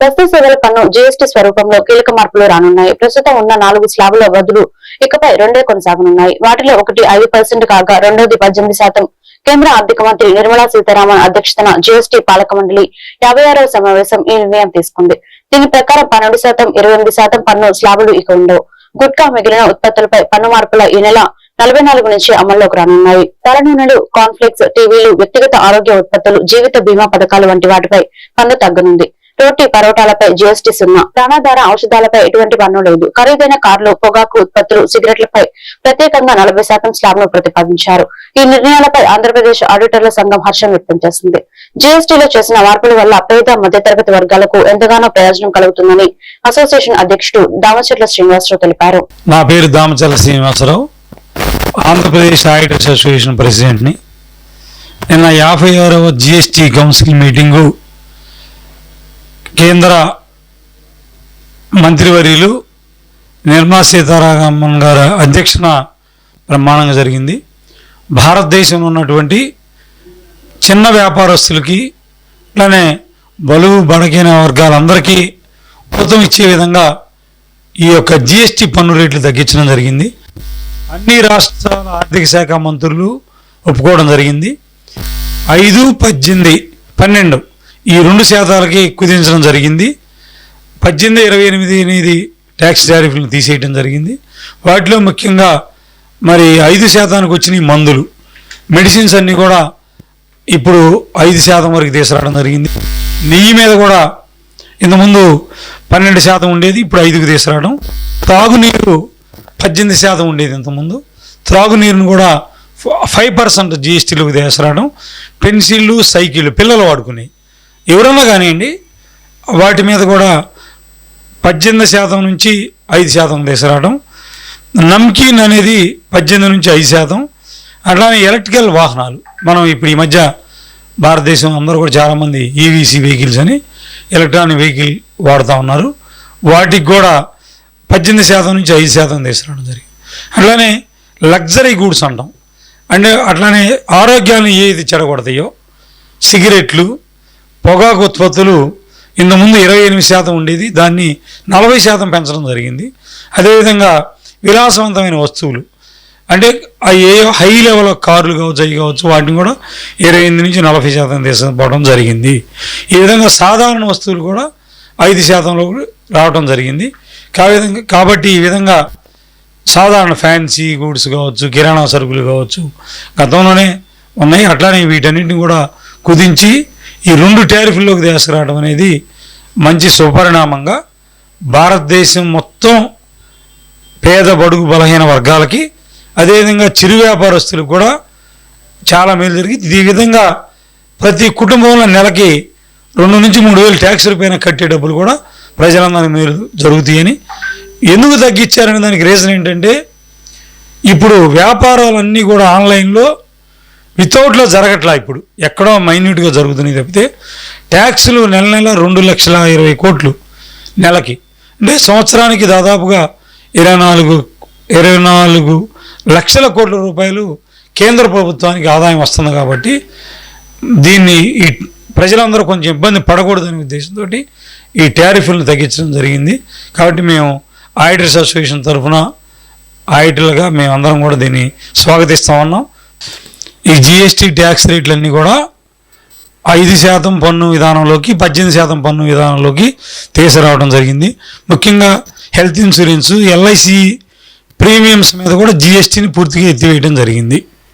వస్తు సేవల పన్ను జీఎస్టీ స్వరూపంలో కీలక మార్పులు రానున్నాయి. ప్రస్తుతం ఉన్న నాలుగు స్లాబుల బదులు ఇకపై రెండే కొనసాగనున్నాయి. వాటిలో ఒకటి ఐదు పర్సెంట్ కాగా రెండోది పద్దెనిమిది శాతం. కేంద్ర ఆర్థిక మంత్రి నిర్మలా సీతారామన్ అధ్యక్షతన జీఎస్టీ పాలక మండలి యాభై ఆరవ సమావేశం ఈ నిర్ణయం తీసుకుంది. దీని ప్రకారం పన్నెండు శాతం ఇరవై ఎనిమిది శాతం పన్ను స్లాబులు ఇక ఉండవు. గుట్కా మిగిలిన ఉత్పత్తులపై పన్ను మార్పుల ఈ నెల నలభై నాలుగు నుంచి అమల్లోకి రానున్నాయి. తల నూనెలు కాన్ఫ్లెక్స్ టీవీలు వ్యక్తిగత ఆరోగ్య ఉత్పత్తులు జీవిత బీమా పథకాలు వంటి వాటిపై పన్ను తగ్గనుంది. రోటీ పరోటాలపై జీఎస్టీ సున్నా. ప్రాణాధార ఔషధాలపై ఎటువంటి పన్ను లేదు. ఖరీదైన కార్లు పొగాకు ఉత్పత్తులు సిగరెట్లపై ప్రత్యేకంగా నలభై శాతం స్లాబ్ను ప్రతిపాదించారు. ఈ నిర్ణయాలపై ఆంధ్రప్రదేశ్ ఆడిటర్ల సంఘం హర్షం వ్యక్తం చేసింది జీఎస్టీలో చేసిన మార్పుల వల్ల పేద మధ్యతరగతి వర్గాలకు ఎంతగానో ప్రయోజనం కలుగుతుందని అసోసియేషన్ అధ్యక్షుడు దామచెట్ల శ్రీనివాసరావు తెలిపారు. నా పేరు దామచల శ్రీనివాసరావు. ఆంధ్రప్రదేశ్ ఆడిటర్స్ అసోసియేషన్ ప్రెసిడెంట్ని. నిన్న యాభై ఆరవ జిఎస్టీ కౌన్సిల్ మీటింగు కేంద్ర మంత్రివర్యులు నిర్మలా సీతారామన్ గారి అధ్యక్షన బ్రహ్మాండంగా జరిగింది. భారతదేశంలో ఉన్నటువంటి చిన్న వ్యాపారస్తులకి అట్లానే బలువు బడకైన వర్గాలందరికీ ప్రభుత్వం ఇచ్చే విధంగా ఈ యొక్క జిఎస్టి పన్ను రేట్లు తగ్గించడం జరిగింది. అన్ని రాష్ట్రాల ఆర్థిక శాఖ మంత్రులు ఒప్పుకోవడం జరిగింది. ఐదు పద్దెనిమిది పన్నెండు ఈ రెండు శాతాలకి కుదించడం జరిగింది. పద్దెనిమిది ఇరవై ఎనిమిది అనేది ట్యాక్స్ టారిఫ్లను తీసేయడం జరిగింది. వాటిలో ముఖ్యంగా మరి ఐదు శాతానికి వచ్చిన మందులు. మెడిసిన్స్ అన్నీ కూడా ఇప్పుడు ఐదు శాతం వరకు తీసుకురావడం జరిగింది. నెయ్యి మీద కూడా ఇంతకుముందు పన్నెండు శాతం ఉండేది ఇప్పుడు ఐదుకు తీసుకురావడం. త్రాగునీరు పద్దెనిమిది శాతం ఉండేది ఇంతకుముందు. త్రాగునీరును కూడా ఫైవ్ పర్సెంట్ జిఎస్టీలోకి తీసుకురావడం. పెన్సిళ్ళు సైకిళ్ళు పిల్లలు వాడుకునేవి. ఎవరన్నా కానివ్వండి వాటి మీద కూడా పద్దెనిమిది శాతం నుంచి ఐదు శాతం తీసుకురావడం నమ్కీన్ అనేది పద్దెనిమిది నుంచి ఐదు శాతం అట్లానే ఎలక్ట్రికల్ వాహనాలు. మనం ఇప్పుడు ఈ మధ్య భారతదేశం అందరూ కూడా చాలామంది ఈవీసీ వెహికల్స్ అని ఎలక్ట్రానిక్ వెహికల్ వాడుతూ ఉన్నారు. వాటికి కూడా పద్దెనిమిది శాతం నుంచి ఐదు శాతం తీసుకురావడం జరిగింది. అట్లానే లగ్జరీ గూడ్స్ అంటాం. అంటే అట్లానే ఆరోగ్యాన్ని ఏది చెడగొడతాయో సిగరెట్లు పొగాకు ఉత్పత్తులు ఇంతకుముందు ఇరవై ఎనిమిది శాతం ఉండేది దాన్ని నలభై శాతం పెంచడం జరిగింది. అదేవిధంగా విలాసవంతమైన వస్తువులు అంటే ఏ హై లెవెల్ కార్లు కావచ్చు అవి కావచ్చు వాటిని కూడా ఇరవై ఎనిమిది నుంచి నలభై శాతం తీసుకోవడం జరిగింది. ఈ విధంగా సాధారణ వస్తువులు కూడా ఐదు శాతంలో రావడం జరిగింది. కావిధంగా కాబట్టి ఈ విధంగా సాధారణ ఫ్యాన్సీ గూడ్స్ కావచ్చు కిరాణా సరుకులు కావచ్చు గతంలోనే ఉన్నాయి. అట్లానే వీటన్నిటిని కూడా కుదించి ఈ రెండు టారిఫ్ల్లోకి తీసుకురావడం అనేది మంచి సుపరిణామంగా భారతదేశం మొత్తం పేద బడుగు బలహీన వర్గాలకి అదేవిధంగా చిరు వ్యాపారస్తులకు కూడా చాలా మేలు జరిగింది. ఈ విధంగా ప్రతి కుటుంబంలో నెలకి రెండు నుంచి మూడు వేలు ట్యాక్సుల పైన కట్టే డబ్బులు కూడా ప్రజలందరికీ మేలు జరుగుతాయని ఎందుకు తగ్గించారనే దానికి రీజన్ ఏంటంటే ఇప్పుడు వ్యాపారాలన్నీ కూడా ఆన్లైన్లో వితౌట్లో జరగట్లా ఇప్పుడు. ఎక్కడో మైన్యూట్గా జరుగుతున్నాయి తప్పితే ట్యాక్సులు నెల నెల రెండు లక్షల ఇరవై కోట్లు నెలకి. అంటే సంవత్సరానికి దాదాపుగా ఇరవై నాలుగు ఇరవై నాలుగు లక్షల కోట్ల రూపాయలు కేంద్ర ప్రభుత్వానికి ఆదాయం వస్తుంది కాబట్టి దీన్ని ఈ ప్రజలందరూ కొంచెం ఇబ్బంది పడకూడదనే ఉద్దేశంతో ఈ టారిఫ్లను తగ్గించడం జరిగింది. కాబట్టి మేము ఆడిటర్స్ అసోసియేషన్ తరఫున ఆడిటర్లుగా మేమందరం కూడా దీన్ని స్వాగతిస్తా ఉన్నాం. ఈ జిఎస్టీ ట్యాక్స్ రేట్లన్నీ కూడా ఐదు శాతం పన్ను విధానంలోకి పద్దెనిమిది శాతం పన్ను విధానంలోకి తీసుకురావడం జరిగింది. ముఖ్యంగా హెల్త్ ఇన్సూరెన్స్ ఎల్ఐసి ప్రీమియమ్స్ మీద కూడా జిఎస్టీని పూర్తిగా ఎత్తివేయడం జరిగింది.